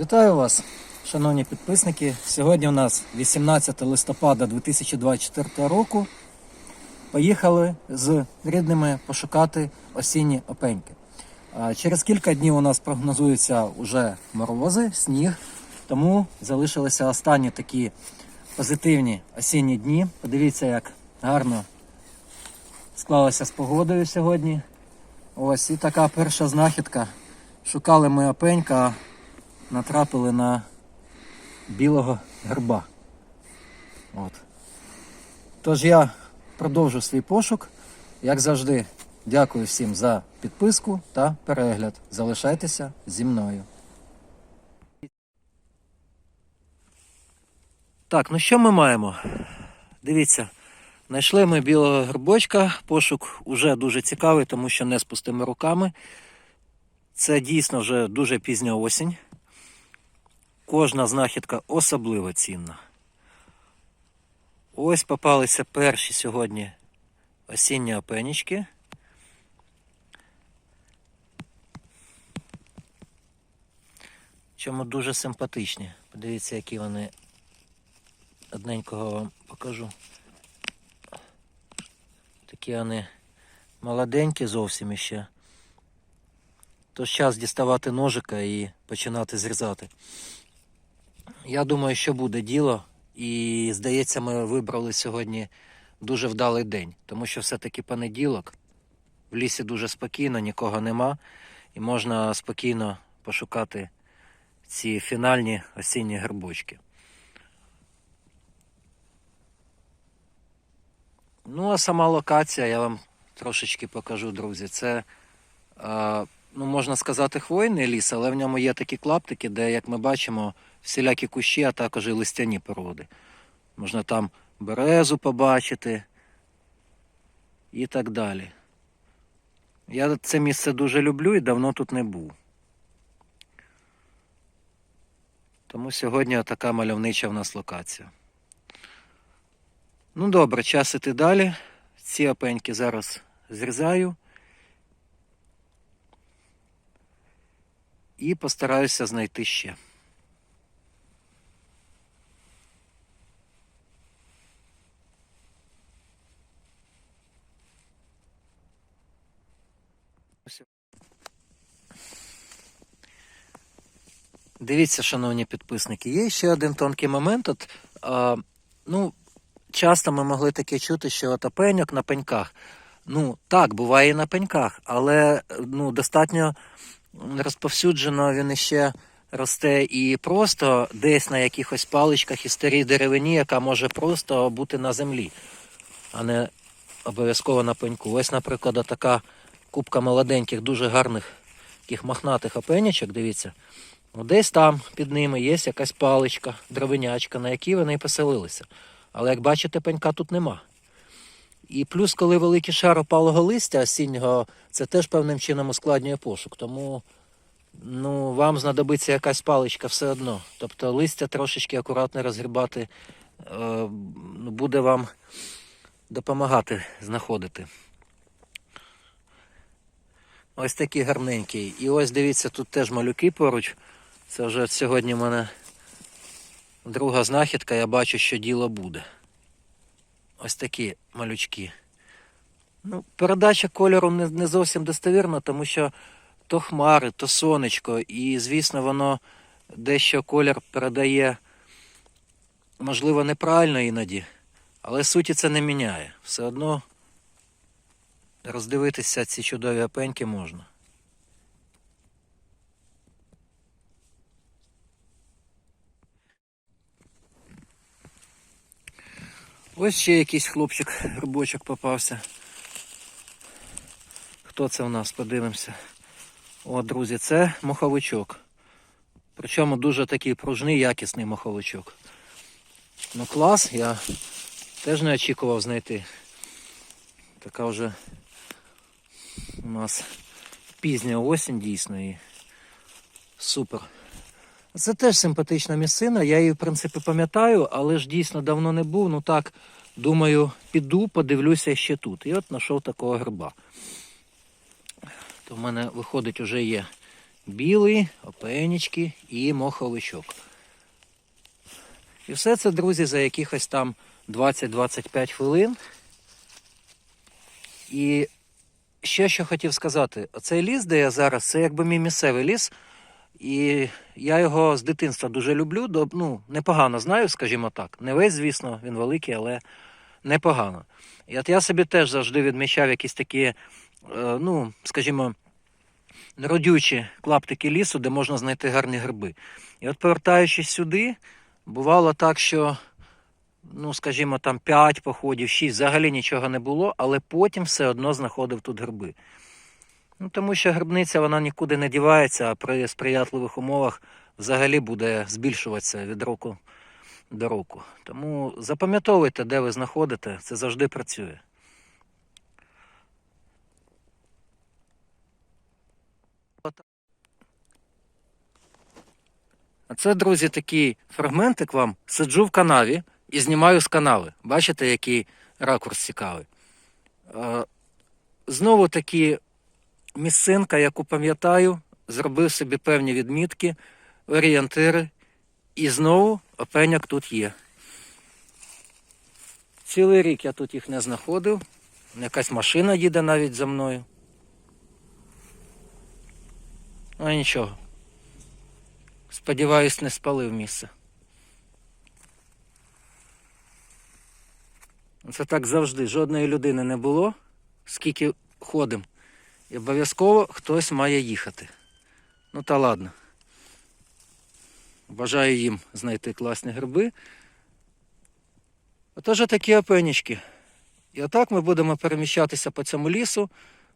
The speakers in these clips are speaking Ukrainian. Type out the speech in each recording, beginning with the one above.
Вітаю вас, шановні підписники. Сьогодні у нас 18 листопада 2024 року. Поїхали з рідними пошукати осінні опеньки. Через кілька днів у нас прогнозуються уже морози, сніг, тому залишилися останні такі позитивні осінні дні. Подивіться, як гарно склалося з погодою сьогодні. Ось і така перша знахідка. Шукали ми опенька, натрапили на білого герба. От. Тож я продовжу свій пошук. Як завжди, дякую всім за підписку та перегляд. Залишайтеся зі мною. Так, ну що ми маємо? Дивіться, знайшли ми білого грибочка. Пошук уже дуже цікавий, тому що не з пустими руками. Це дійсно вже дуже пізня осінь. Кожна знахідка особливо цінна. Ось попалися перші сьогодні осінні опенічки. Чому дуже симпатичні. Подивіться, які вони одненького вам покажу. Такі вони молоденькі зовсім іще. Тож час діставати ножика і починати зрізати. Я думаю, що буде діло. І здається, ми вибрали сьогодні дуже вдалий день, тому що все-таки понеділок. В лісі дуже спокійно, нікого нема, і можна спокійно пошукати ці фінальні осінні грибочки. Ну, а сама локація, я вам трошечки покажу, друзі. Це, е, ну, можна сказати, хвойний ліс, але в ньому є такі клаптики, де, як ми бачимо, всілякі кущі, а також і листяні породи. Можна там березу побачити і так далі. Я це місце дуже люблю і давно тут не був. Тому сьогодні така мальовнича в нас локація. Ну добре, час іти далі. Ці опеньки зараз зрізаю. І постараюся знайти ще. Дивіться, шановні підписники, є ще один тонкий момент. От, а, ну, часто ми могли таке чути, що от опеньок на пеньках. Ну, так, буває і на пеньках, але ну, достатньо розповсюджено він іще росте і просто десь на якихось паличках і старій деревині, яка може просто бути на землі, а не обов'язково на пеньку. Ось, наприклад, така кубка молоденьких, дуже гарних таких мохнатих опенячок, дивіться. Десь там під ними є якась паличка, дровинячка, на якій вони поселилися. Але як бачите, пенька тут нема. І плюс, коли великий шар опалого листя осіннього, це теж певним чином ускладнює пошук. Тому ну, вам знадобиться якась паличка все одно. Тобто листя трошечки акуратно розгрібати е, ну, буде вам допомагати знаходити. Ось такі гарненькі. І ось дивіться, тут теж малюки поруч. Це вже сьогодні в мене друга знахідка, я бачу, що діло буде. Ось такі малючки. Ну, передача кольору не, не зовсім достовірна, тому що то хмари, то сонечко, і, звісно, воно дещо колір передає, можливо, неправильно іноді, але суті це не міняє. Все одно роздивитися ці чудові опеньки можна. Ось ще якийсь хлопчик, робочок попався. Хто це у нас? Подивимося. О, друзі, це моховичок. Причому дуже такий пружний, якісний моховичок. Ну клас, я теж не очікував знайти. Така вже у нас пізня осінь дійсно і супер. Це теж симпатична місцина, я її в принципі пам'ятаю, але ж дійсно давно не був. Ну так, думаю, піду, подивлюся ще тут. І от знайшов такого гриба. То в мене виходить, вже є білий, опенічки і моховичок. І все це, друзі, за якихось там 20-25 хвилин. І ще що хотів сказати, цей ліс, де я зараз, це якби мій місцевий ліс. І я його з дитинства дуже люблю. Ну, непогано знаю, скажімо так. Не весь, звісно, він великий, але непогано. І от я собі теж завжди відмічав якісь такі, е, ну, скажімо, родючі клаптики лісу, де можна знайти гарні гриби. І от повертаючись сюди, бувало так, що, ну, скажімо, там 5 походів, 6, взагалі нічого не було, але потім все одно знаходив тут гриби. Ну, тому що грибниця вона нікуди не дівається, а при сприятливих умовах взагалі буде збільшуватися від року до року. Тому запам'ятовуйте, де ви знаходите, це завжди працює. А це, друзі, такий фрагментик вам сиджу в канаві і знімаю з канави. Бачите, який ракурс цікавий. Е, Знову таки місцинка, яку пам'ятаю, зробив собі певні відмітки, орієнтири, і знову опеняк тут є. Цілий рік я тут їх не знаходив. Якась машина їде навіть за мною. А нічого. Сподіваюсь, не спалив місце. Це так завжди. Жодної людини не було, скільки ходимо. І обов'язково хтось має їхати. Ну та ладно. Бажаю їм знайти класні гриби. Отож такі опенічки. І отак ми будемо переміщатися по цьому лісу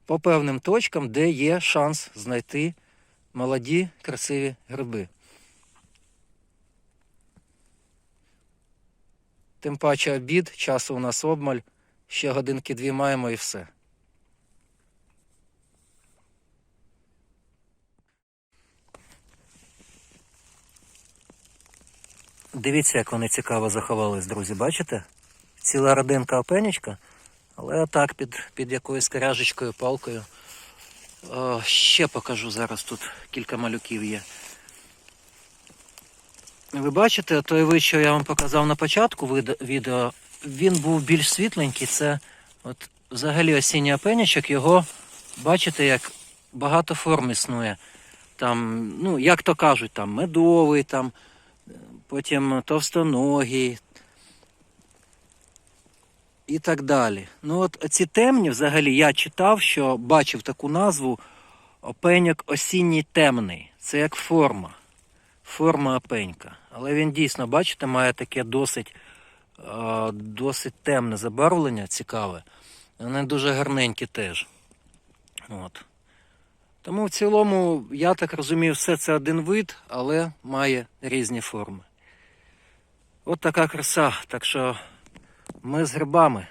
по певним точкам, де є шанс знайти молоді, красиві гриби. Тим паче обід, часу у нас обмаль, ще годинки дві маємо і все. Дивіться, як вони цікаво заховались, друзі, бачите? Ціла родинка опенічка, але отак під, під якоюсь коряжечкою, палкою. О, ще покажу зараз тут кілька малюків є. Ви бачите, той вид, що я вам показав на початку відео, він був більш світленький. Це от взагалі осінній опенічок, його бачите, як багато форм існує. Там, ну, як то кажуть, там медовий, там, потім товстоногий і так далі. Ну от ці темні, взагалі, я читав, що бачив таку назву опеньок осінній темний. Це як форма. Форма опенька. Але він дійсно, бачите, має таке досить, е, досить темне забарвлення, цікаве. Вони дуже гарненькі теж. От. Тому в цілому, я так розумію, все це один вид, але має різні форми. От така краса. Так що ми з грибами.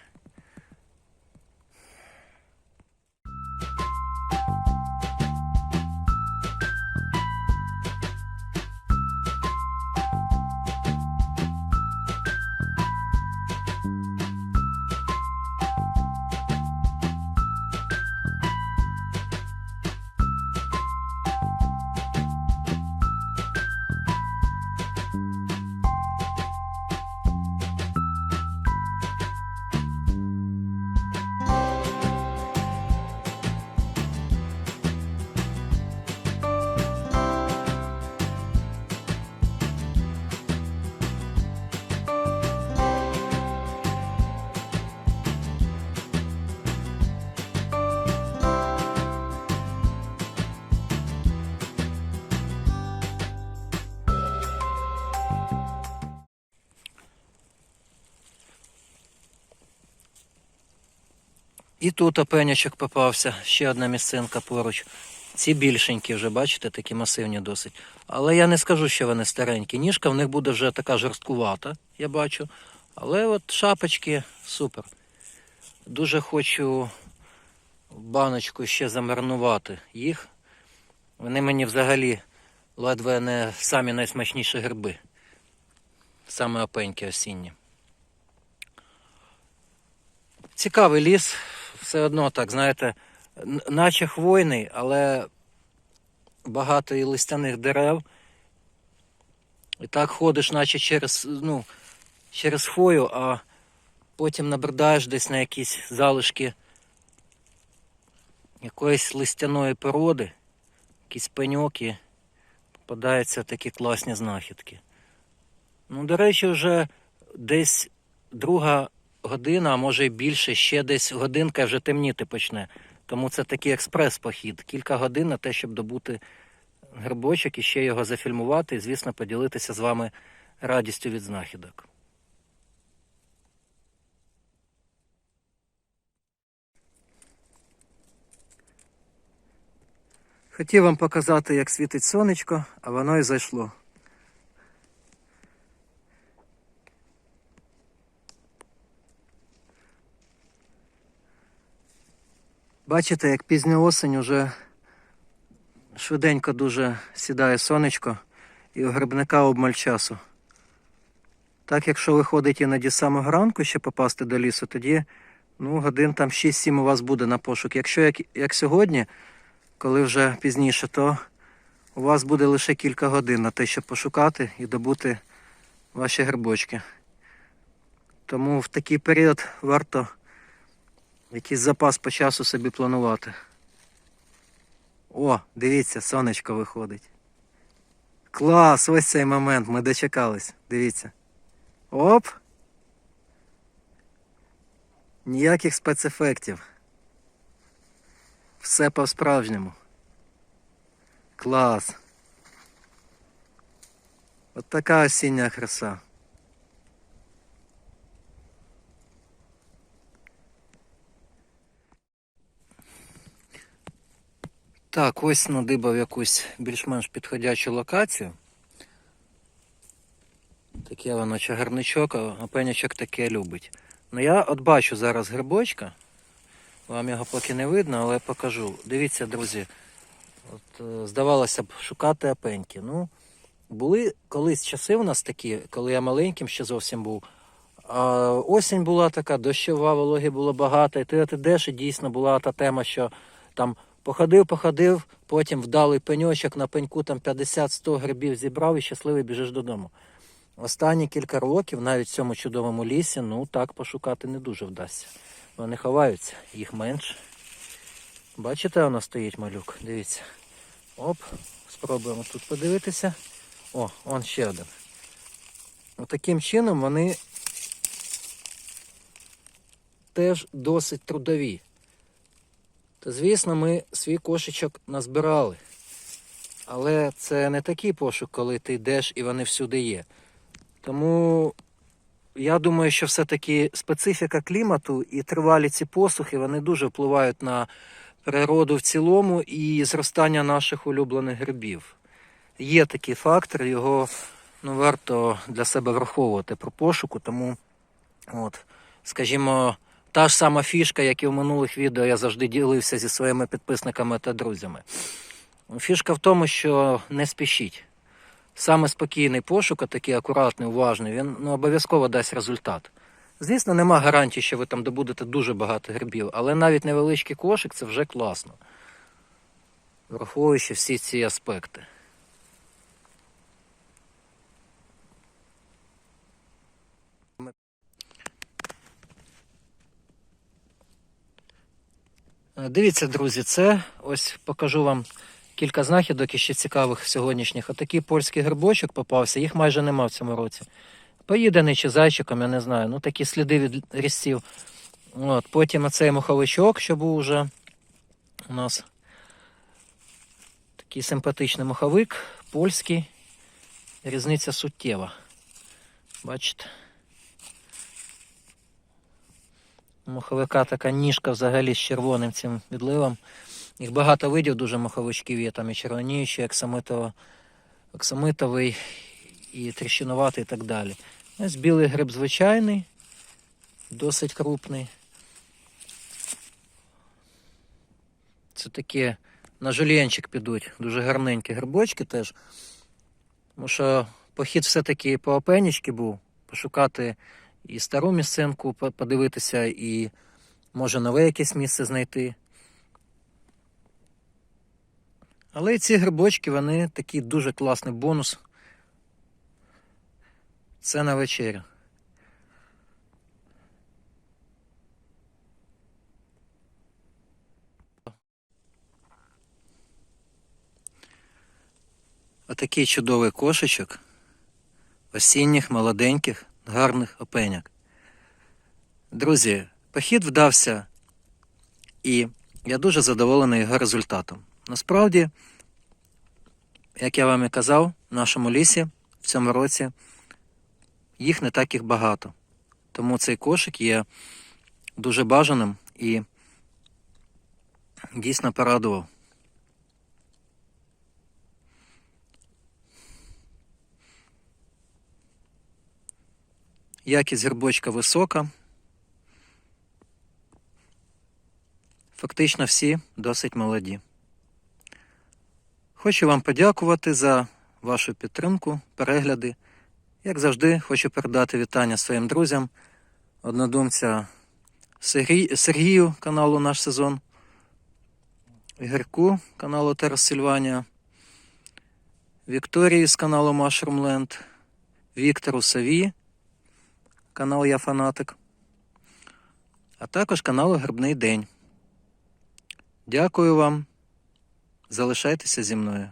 І тут опенячок попався, ще одна місцинка поруч. Ці більшенькі вже, бачите, такі масивні досить. Але я не скажу, що вони старенькі. Ніжка в них буде вже така жорсткувата, я бачу. Але от шапочки супер. Дуже хочу в баночку ще замарнувати їх. Вони мені взагалі ледве не самі найсмачніші гриби. Саме опеньки осінні. Цікавий ліс, все одно так, знаєте, наче хвойний, але багато і листяних дерев. І так ходиш, наче через, ну, через хвою, а потім набридаєш десь на якісь залишки якоїсь листяної породи, якісь пеньок і попадаються такі класні знахідки. Ну, до речі, вже десь друга година, а може і більше, ще десь годинка вже темніти почне. Тому це такий експрес-похід. Кілька годин на те, щоб добути грибочок і ще його зафільмувати і, звісно, поділитися з вами радістю від знахідок. Хотів вам показати, як світить сонечко, а воно і зайшло. Бачите, як пізня осень уже швиденько дуже сідає сонечко і у грибника обмаль часу. Так, якщо виходить іноді з самого ранку ще попасти до лісу, тоді ну, годин там 6-7 у вас буде на пошук. Якщо як, як сьогодні, коли вже пізніше, то у вас буде лише кілька годин на те, щоб пошукати і добути ваші грибочки. Тому в такий період варто якийсь запас по часу собі планувати. О, дивіться, сонечко виходить. Клас! Ось цей момент, ми дочекались. Дивіться. Оп! Ніяких спецефектів. Все по-справжньому. Клас. От така осіння краса. Так, ось надибав якусь більш-менш підходячу локацію. Таке воно чагарничок, а пенячок таке любить. Ну я от бачу зараз грибочка. Вам його поки не видно, але я покажу. Дивіться, друзі. От, е, здавалося б, шукати апеньки. Ну, були колись часи у нас такі, коли я маленьким ще зовсім був. А осінь була така, дощова, вологи було багато. І ти от ідеш, і дійсно була та тема, що там походив, походив, потім вдалий пеньочок на пеньку там 50-100 грибів зібрав і щасливий біжиш додому. Останні кілька років, навіть в цьому чудовому лісі, ну так пошукати не дуже вдасться. Вони ховаються, їх менше. Бачите, воно стоїть малюк. Дивіться. Оп, спробуємо тут подивитися. О, он ще один. Отаким чином вони теж досить трудові. То, звісно, ми свій кошечок назбирали. Але це не такий пошук, коли ти йдеш і вони всюди є. Тому я думаю, що все-таки специфіка клімату і тривалі ці посухи вони дуже впливають на природу в цілому і зростання наших улюблених грибів. Є такий фактор, його ну, варто для себе враховувати про пошуку, тому, от, скажімо, та ж сама фішка, як і в минулих відео, я завжди ділився зі своїми підписниками та друзями. Фішка в тому, що не спішіть. Саме спокійний пошук, а такий акуратний, уважний, він ну, обов'язково дасть результат. Звісно, нема гарантії, що ви там добудете дуже багато грибів, але навіть невеличкий кошик це вже класно. Враховуючи всі ці аспекти. Дивіться, друзі, це ось покажу вам кілька знахідок іще цікавих сьогоднішніх. Отакий польський грибочок попався, їх майже нема в цьому році. Поїдений чи зайчиком, я не знаю. Ну такі сліди від різців. От, потім оцей моховичок, що був уже у нас. Такий симпатичний моховик, польський. Різниця суттєва. Бачите? У моховика така ніжка взагалі з червоним цим відливом. Їх багато видів дуже маховичків є, там і червоніючий, оксамитовий, і тріщинуватий і так далі. Ось білий гриб звичайний, досить крупний. Це такі на жульєнчик підуть, дуже гарненькі грибочки теж. Тому що похід все-таки по опенічки був, пошукати і стару місцинку, подивитися, і може нове якесь місце знайти. Але ці грибочки, вони такий дуже класний бонус. Це на вечерю. Отакий чудовий кошечок осінніх, молоденьких, гарних опеняк. Друзі, похід вдався, і я дуже задоволений його результатом. Насправді, як я вам і казав, в нашому лісі в цьому році їх не так їх багато. Тому цей кошик є дуже бажаним і дійсно порадував. Якість грибочка висока. Фактично всі досить молоді. Хочу вам подякувати за вашу підтримку, перегляди. Як завжди, хочу передати вітання своїм друзям, однодумця Сергію каналу Наш сезон, Ігорку каналу Терас Сильванія, Вікторії з каналу Mushroomland, Віктору Саві, канал Я Фанатик, а також каналу Грибний День. Дякую вам. Залишайтеся зі мною.